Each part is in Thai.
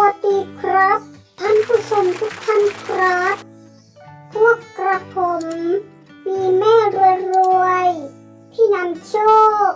วัสดีครับ ท่านผู้ชมทุกท่านครับ พวกกระผม มีแม่รวยรวยๆพี่นำโชค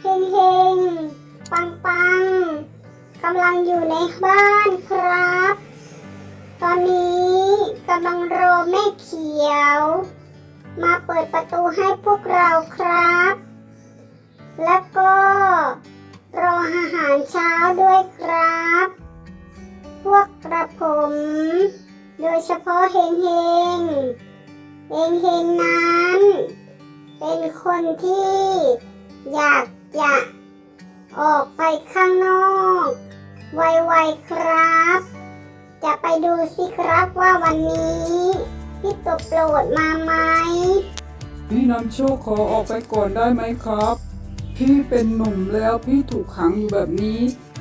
เฮงเฮงปังปังกำลังอยู่ในบ้านครับ ตอนนี้กำลังรอแม่เขียว มาเปิดประตูให้พวกเราครับ แล้วก็รออาหารเช้าด้วยครับ วกกระผม โดยเฉพาะเฮงเฮงเฮงเฮงนั้น เป็นคนที่อยากจะออกไปข้างนอก ไวๆครับ จะไปดูสิครับว่าวันนี้พี่ตบโปรดมาไหมพี่นำโชคขอออกไปก่อนได้ไหมครับ พี่เป็นหนุ่มแล้วพี่ถูกขังอยู่แบบนี้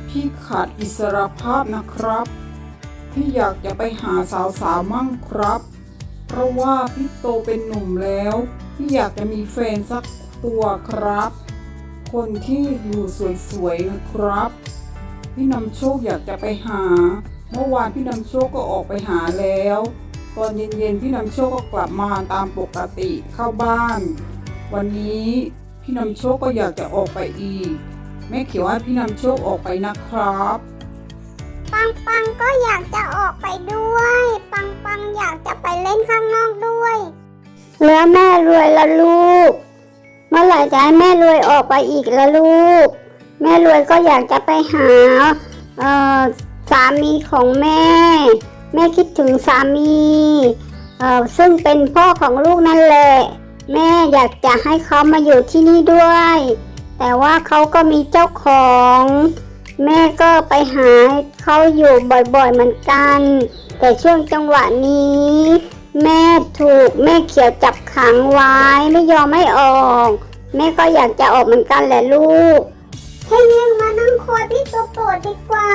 พี่ขาดอิสรภาพนะครับ พี่อยากจะไปหาสาวสาวมั่งครับ เพราะว่าพี่โตเป็นหนุ่มแล้ว พี่อยากจะมีแฟนสักตัวครับ คนที่อยู่สวยๆนะครับ พี่นำโชคอยากจะไปหา เมื่อวานพี่นำโชคก็ออกไปหาแล้ว ตอนเย็นๆพี่นำโชคก็กลับมาตามปกติเข้าบ้าน วันนี้พี่นำโชคก็อยากจะออกไปอีก แม่เขียวให้พี่นำโชคออกไปนะครับ ปังปังก็อยากจะออกไปด้วย ปังปังอยากจะไปเล่นข้างนอกด้วยแล้วแม่รวยละลูก เมื่อไหร่จะให้แม่รวยออกไปอีกละลูก แม่รวยก็อยากจะไปหาเอ่อสามีของแม่ แม่คิดถึงสามีเอ่อซึ่งเป็นพ่อของลูกนั่นแหละ แม่อยากจะให้เขามาอยู่ที่นี่ด้วย แต่ว่าเขาก็มีเจ้าของ แม่ก็ไปหาเขาอยู่บ่อยๆเหมือนกัน แต่ช่วงจังหวะนี้ แม่ถูกแม่เขียวจับขังไว้ไม่ยอมไม่ออก แม่ก็อยากจะออกเหมือนกันแหละลูกให้ยังมานั่งคอยพี่ตัวโปรดดีกว่า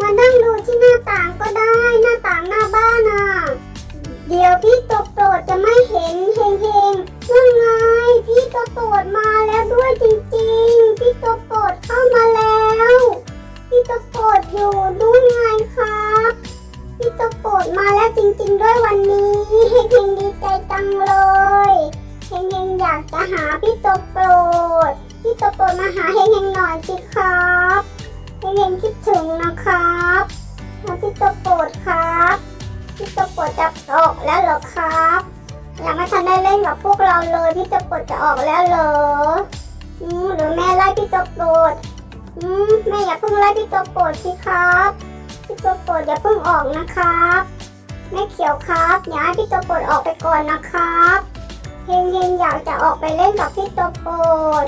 มานั่งดูที่หน้าต่างก็ได้หน้าต่างหน้าบ้านอะ เดี๋ยวพี่ตัวโปรดจะไม่เห็นเฮงเฮงๆนั่นไงพี่ตัวโปรดมาแล้วด้วยจริงๆ พี่ตัวโปรดเข้ามาแล้ว พี่ตัวโปรดอยู่ด้วยไงครับ พี่ตัวโปรดมาแล้วจริง ๆ ด้วยวันนี้เฮงเฮงดีใจจังเลยเฮงเฮงอยากจะหาพี่ตัวโปรดพี่ตัวโปรดมาหาเฮงเฮงหน่อยสิครับเฮงเฮงคิดถึงนะครับแล้วพี่ตัวโปรดครับพี่ตะ ดจะออกแล้วเหรอครับยังไม่ทันได้เล่นกับพวกเราเลยพี่ตะปวดจะออกแล้วเหรออืมหรือแม่ไล่พี่ตะปวดอืมแม่อย่าเพิ่งไล่พี่ตะปวดสิครับพี่ตะปวดอย่าเพิ่งออกนะครับแม่เขียวครับอย่าให้พี่ตะปวดออกไปก่อนนะครับเฮงเฮงอยากจะออกไปเล่นกับพี่ตะปวด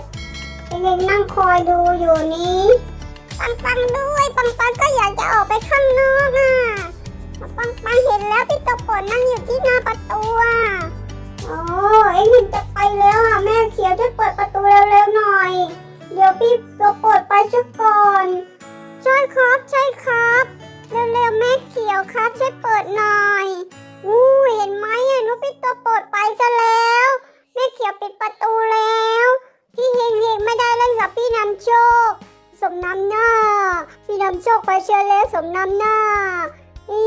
เฮงเฮงนั่งคอยดูอยู่นี้ปังปังด้วยปังปังก็อยากจะออกไปข้าง ห็นแล้วพี่ตะโกนนั่งอยู่ที่หน้าประตูอะโอ้เอ็งเห็นจะไปแล้วอะแม่เขียวช่วยเปิดประตูเร็วๆหน่อย เดี๋ยวพี่ตะโกนไปช่วยก่อนใช่ครับใช่ครับเร็วๆแม่เขียวครับช่วยเปิดหน่อยอู้เห็นไหมอะนุพี่ตะโกนไปซะแล้วแม่เขียวปิดประตูแล้ว พี่เฮงเฮงไม่ได้เล่นกับพี่นำโชค สมน้ำหน้า พี่นำโชคไปเชียร์แล้วสมน้ำหน้าอี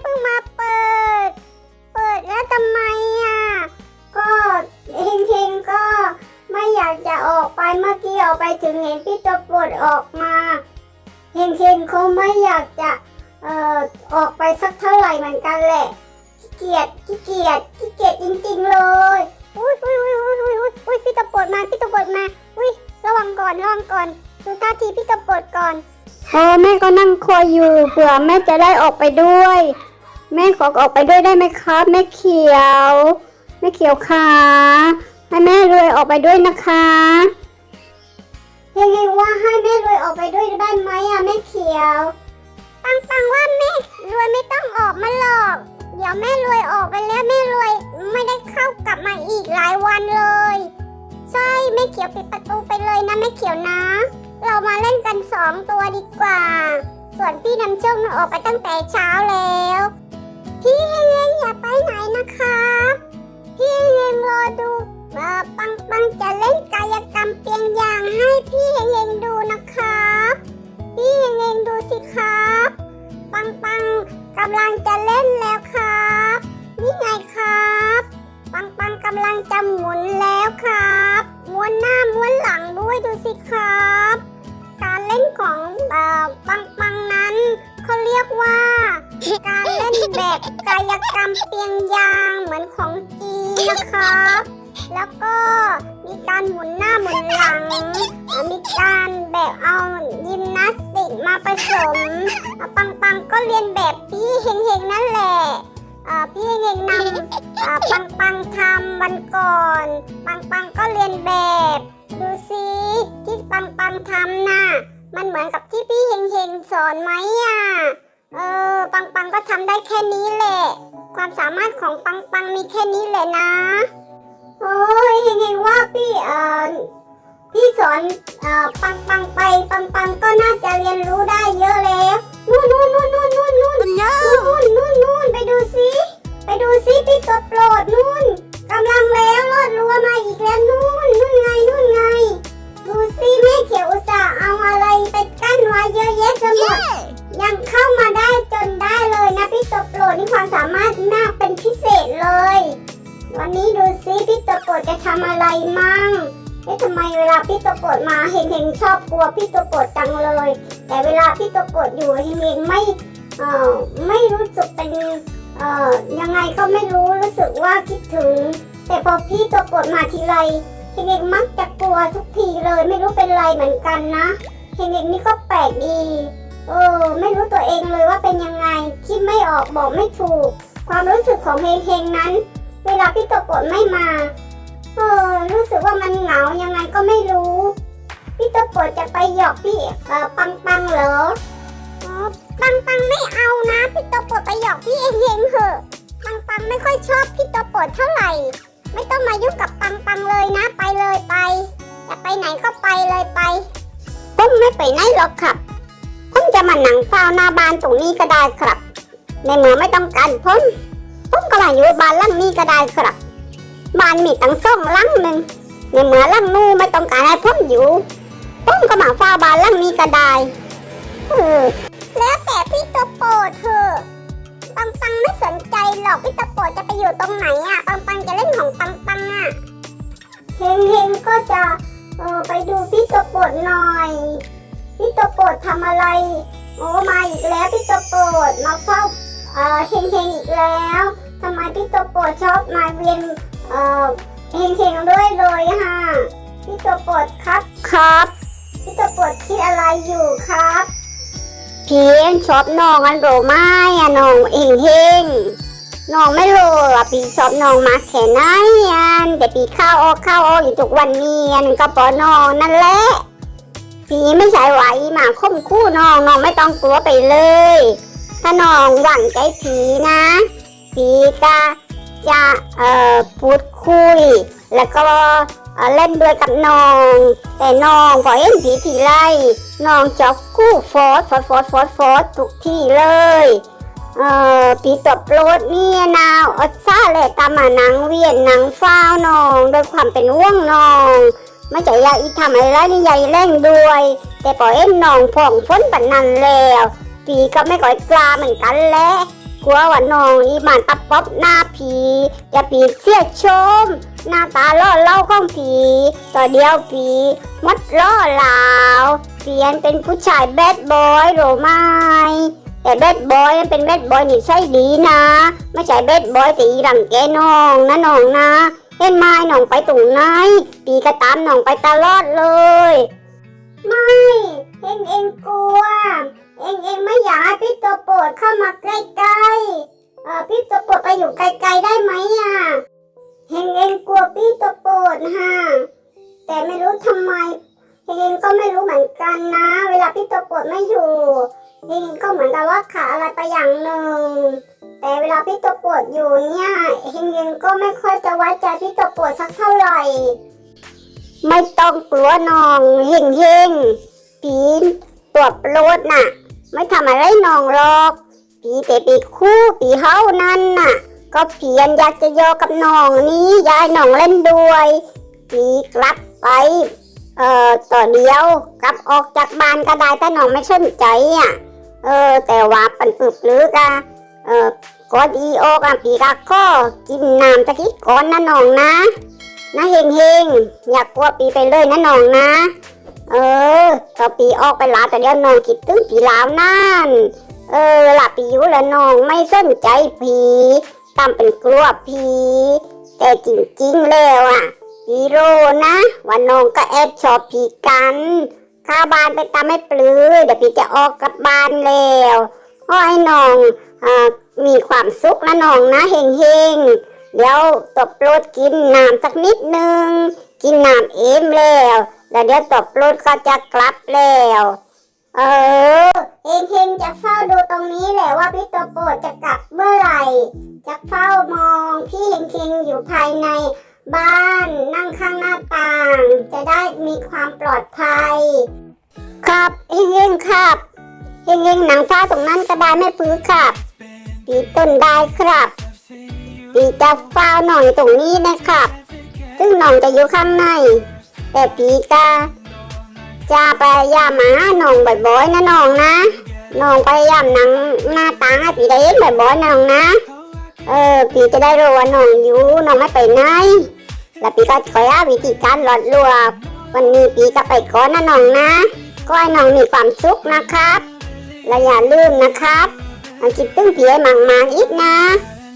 เพิ่งมาเปิด เปิดแล้วทำไมอะ ก็เฮงเฮงก็ไม่อยากจะออกไปเมื่อกี้ออกไปถึงเห็นพี่ตัวปวดออกมาเฮงเฮงเขาไม่อยากจะเอ่อออกไปสักเท่าไหร่เหมือนกันแหละขี้เกียจขี้เกียจขี้เกียจจริงๆเลยอุ้ยอุ้ยอุ้ยอุ้ยอุ้ยอุ้ยอุ้ยพี่ตัวปวดมาพี่ตัวปวดมาอุ้ยระวังก่อนระวังก่อนดูท่าทีพี่ตัวปวดก่อนเออแม่ก็นั่งคอยอยู่เผื่อแม่จะได้ออกไปด้วย แม่ขอออกไปด้วยได้ไหมครับแม่เขียวแม่เขียวขาให้แม่รวยออกไปด้วยนะคะยังไงว่าให้แม่รวยออกไปด้วยได้ไหมอะแม่เขียวปังปังว่าแม่รวยไม่ต้องออกมาหรอก เดี๋ยวแม่รวยออกไปแล้วแม่รวยไม่ได้เข้ากลับมาอีกหลายวันเลยใช่แม่เขียวปิดประตูไปเลยนะแม่เขียวนะ เรามาเล่นกันสองตัวดีกว่า ส่วนพี่นำโชคน่ะออกไปตั้งแต่เช้าแล้ว พี่เฮงเฮงอย่าไปไหนนะคะพี่เฮงเฮงรอดูเอ่อปังปังจะเล่นกายกรรมเปียงยางให้พี่เฮงเฮงดูนะคะสิครับ ปังปังกำลังจะเล่นแล้วครับ นี่ไงครับ ปังปังกำลังจะหมุนแล้วครับม้วนหน้าม้วนหลังด้วยดูสิครับ การเล่นของเออปังปังนั้นเขาเรียกว่า การเล่นแบบกายกรรมเปียงยางเหมือนของจีนนะครับ แล้วก็มีการหมุนหน้าหมุนหลัง มีการแบบเอายิมนาสติกมาผสมปังปังก็เรียนแบบพี่เฮงเฮงนั่นแหละอ่าพี่เฮงเฮงนำอ่าปังปังทำวันก่อน ปังปังก็เรียนแบบ ดูสิที่ปังปังทำน่ะมันเหมือนกับที่พี่เฮงเฮงสอนไหมอะ เออ ปังปังก็ทำได้แค่นี้แหละ ความสามารถของปังปังมีแค่นี้แหละนะ โอ้ยเฮงเฮงว่าพี่เออพี่สอนเอ่อปังปังไปปังปังก็น่าจะเรียนรู้ได้เยอะแล้วนู่นนู่นนู่นนู่นนู่นนู่นนู่นนู่นนู่นไปดูสิไปดูสิพี่ตัวโปรดนู่น เลย วันนี้ดูซิพี่ตัวโปรดจะทำอะไรมั่งเอ๊ะทำไมเวลาพี่ตัวโปรดมาเห็นเห็นชอบกลัวพี่ตัวโปรดจังเลย แต่เวลาพี่ตัวโปรดอยู่เฮงเฮงไม่เอ่อไม่รู้สึกเป็นเอ่อยังไงก็ไม่รู้รู้สึกว่าคิดถึง แต่พอพี่ตัวโปรดมาทีไรเฮงเฮงมักจะกลัวทุกทีเลยไม่รู้เป็นไรเหมือนกันนะเฮงเฮงนี่ก็แปลกดีเออไม่รู้ตัวเองเลยว่าเป็นยังไงคิดไม่ออกบอกไม่ถูก ความรู้สึกของเฮงเฮงนั้น เวลาพี่ตัวดไม่มา เออ รู้สึกว่ามันเหงายังไงก็ไม่รู้ พี่ตัวดจะไปหยอกพี่เออปังปังเหรออ๋อปังปังไม่เอานะ พี่ตัวดไปหยอกพี่เองเฮงเหอะปังปังไม่ค่อยชอบพี่ตัวดเท่าไหร่ ไม่ต้องมายุ่งกับปังปังเลยนะไปเลยไปจะไปไหนก็ไปเลยไปผมไม่ไปไหนหรอกครับผมจะมาหนังเฝ้าหน้าบ้านตรงนี้ก็ได้ครับ ในเมื่อไม่ต้องการผมผมก็มาอยู่บ้านหลังนี้ก็ได้ครับบ้านมีตั้งสองหลังหนึ่งในเมื่อหลังนู้นไม่ต้องการให้ผมอยู่ผมก็มาเฝ้าบ้านหลังนี้ก็ได้เออแล้วแต่พี่ตัวโปรดเถอะปังปังไม่สนใจหรอกพี่ตัวโปรดจะไปอยู่ตรงไหนอะปังปังจะเล่นของปังปังอะเฮงเฮงก็จะเออไปดูพี่ตัวโปรดหน่อยพี่ตัวโปรดทำอะไรโอ้มาอีกแล้วพี่ตัวโปรดมาเฝ้า เอ่อเฮงเฮงอีกแล้วทำไมพี่ตัวโปรดชอบมาเวียนเอ่อเฮงเฮงด้วยเลยฮะพี่ตัวโปรดครับครับพี่ตัวโปรดคิดอะไรอยู่ครับพี่ชอบน้องอันโรไม้อะน้องเฮงเฮงน้องไม่รู้อะพี่ชอบน้องมากแค่ไหนอันแต่พี่เข้าออกเข้าออกอยู่ทุกวันนี้อันก็เพอน้องนั่นแหละผีไม่ใช่ไหวหมาข่มคู่น้องน้องไม่ต้องกลัวไปเลย ถ้าน้องหวังใจผีนะผีก็จะเอ่อพูดคุย แล้วก็เล่นด้วยกับน้อง แต่น้องพอเห็นผีทีไรน้องจะคู่ฟอสฟอสฟอสฟอสฟอสทุกที่เลยเอ่อผีตบโปรดเนี่ยนาวอดซ่าเลยตามมาหนังเวียนหนังฟ้าวน้องด้วยความเป็นห่วงน้องไม่ใช่ยายอีทำอะไรนี่ยายเร่งด้วย แต่พอเอ็นน้องผ่องฝนปันนันแล้ว ปีก็ไม่ก่อยกล้าเหมือนกันแหละกลัวว่าน้องอีมันตะป๊อบหน้าผีจะปีเสียชม หน้าตาล่อเล่าของผีต่อเดียวผีมดล่อเหลาวเปลี่ยนเป็นผู้ชายแบดบอยหรือไม่แต่แบดบอยมันเป็นแบดบอยนี่ใช่ดีนะ ไม่ใช่แบดบอยแต่อีหลังแกน้องนะน้องนะเห็นไหน้องไปตรงไหนปีก็ตามน้องไปตลอดเลย ไม่เองเองกลัว เองเองไม่อยากให้พี่ตัวโปรดเข้ามาใกล้ๆเออพี่ตัวโปรดไปอยู่ไกลๆได้ไหมอะเองเองกลัวพี่ตัวโปรดฮะแต่ไม่รู้ทำไมเองเองก็ไม่รู้เหมือนกันนะ เวลาพี่ตัวโปรดไม่อยู่เองก็เหมือนกับว่าขาดอะไรไปอย่างหนึ่ง แต่เวลาพี่ตัวโปวดอยู่เนี่ยเฮงเฮงก็ไม่ค่อยจะไว้ใจพี่ตัวโปวดสักเท่าไหร่ ไม่ต้องกลัวน้องเฮงเฮงผีตัวโปรดน่ะ ไม่ทำอะไรน้องหรอกผีแต่ปีคู่ปีเฮานั่นน่ะ ก็เพียนอยากจะโยกับน้องนี้ยายน้องเล่นด้วยผีกลับไป เอ่อต่อเดียวกลับออกจากบ้านก็ได้ถ้าน้องไม่สนใจอะ เออ แต่ว่าปันปึบหรือกะเออก็ดีออกอะปีกะก็กินน้ำตะกี้ก่อนนะน้องนะนะเฮงเฮงอยากกลัวปีไปเลยนะน้องนะ เออต่อปีออกไปลาแต่เดี๋ยวน้องคิดถึงปีลาวนั่น เออเวลาปีอยู่แล้วน้องไม่สนใจผีตามเป็นกลัวผีแต่จริงๆแล้วอะปีโรนะว่าน้องก็แอบชอบผีกันข้าบ้านไปตามไม่ปลือเดี๋ยวพี่จะออกกลับบ้านแล้วขอให้น้องอมีความสุขนะน้องนะเฮงเฮงเดี๋ยวตบโรถกินน้ำสักนิดนึง กินน้ำเอ็มแล้ว แล้วเดี๋ยวตบรถก็จะกลับแล้ว เออเฮงเฮงจะเฝ้าดูตรงนี้แหละว่าพี่ตัวโปรดจะกลับเมื่อไหร่ จะเฝ้ามองพี่เฮงเฮงอยู่ภายในบ้านนั่งข้างหน้าต่าง จะได้มีความปลอดภัย ครับเฮงเฮงครับเฮงเฮงหนังฟ้าตรงนั้นก็ได้ไม่ปื้อครับปีต้นได้ครับปีจะเฝ้าหน่อยตรงนี้นะครับ ซึ่งน้องจะอยู่ข้างใน แต่ปีกาจะพยายามมาหาน้องบ่อยๆนะน้องนะน้องพยายามนั่งหน้าตาให้พี่ได้เห็นบ่อยๆนะน้องนะ เออพี่จะได้รู้ว่าน้องอยู่น้องไม่ไปไหนแล้วพี่ก็คอยหาวิธีการหลอดลววันนี้พี่ก็ไปก่อนนะน้องนะก็ให้น้องมีความสุขนะครับและอย่าลืมนะครับมาคิดตึ้งพี่ให้มังๆอีกนะ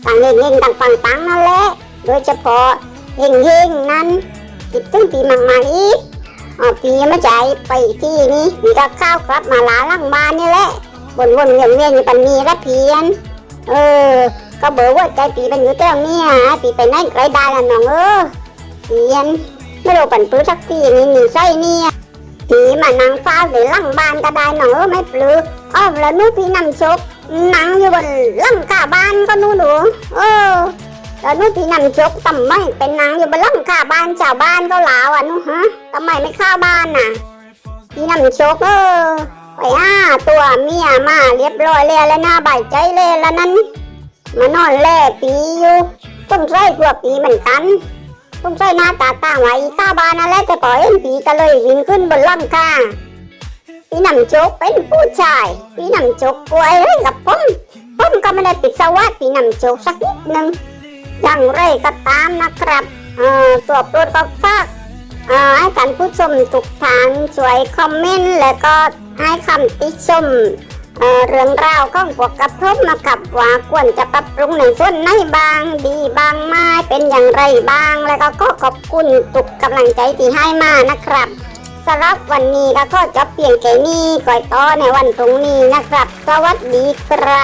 ต่างเฮงๆต่างปังๆนั่นแหละโดยเฉพาะเฮงๆนั้น คิดตึ้งพี่มังๆอีกอ๋อปีไม่ใจไปที่นี่ปีก็ข้าวกลับมาลาหลังบ้านนี่แหละบนวนเวียนเวียนอยู่ปันมีและเพียน เออ ก็เบอร์ว่าใจปีเป็นอยู่เจ้าเนี่ยปีไปไหนไกลได้ละน้องเออเพียนไม่รู้ปันปื้อสักทีนี่หนีไส้เนี่ยปีมานั่งเฝ้าหรือหลังบ้านก็ได้น้องเออไม่ปลืออ้อแล้วนู้พี่นำชกนั่งอยู่บนหลังคาบ้านก็นู้หนูเออ แล้วนู่นพี่นำจกทำไมเป็นนางอยู่บนหลังคาบ้านชาวบ้านก็ลาวอะนู่นฮะทำไมไม่เข้าบ้านน่ะพี่นำจกเออไปห้าตัวเมียมาเรียบร้อยแล้วแล้วหน้าใบใจเลยแล้วนั้นมานอนแล่ปีอยู่ต้องใส่ตัวปีเหมือนกันต้องใส่หน้าตาต่างไว้ข้าบ้านนั่นแหละต่ปล่อยเห็นปีก็เลยวิ่งขึ้นบนหลังคาพี่นำจกเป็นผู้ชายพี่นำจกป่วเลยกับผมผมก็ไม่ได้ปิดสวัสดิ์พี่นำจกสักนิดนึง อย่างไรก็ตามนะครับตัวโปรดก็ฝากให้ท่านผู้ชมทุกท่านช่วยคอมเมนต์แล้วก็ให้คำติชมเรื่องราวของพวกกระทบนะครับว่าควรจะปรับปรุงในส่วนไหนบางดีบางไม่เป็นอย่างไรบ้าง แล้วก็ขอขอบคุณทุกกำลังใจที่ให้มานะครับสำหรับวันนี้ก็ขอจบเพียงแค่นี้ก่อยต่อในวันพรุ่งนี้นะครับ สวัสดีครับ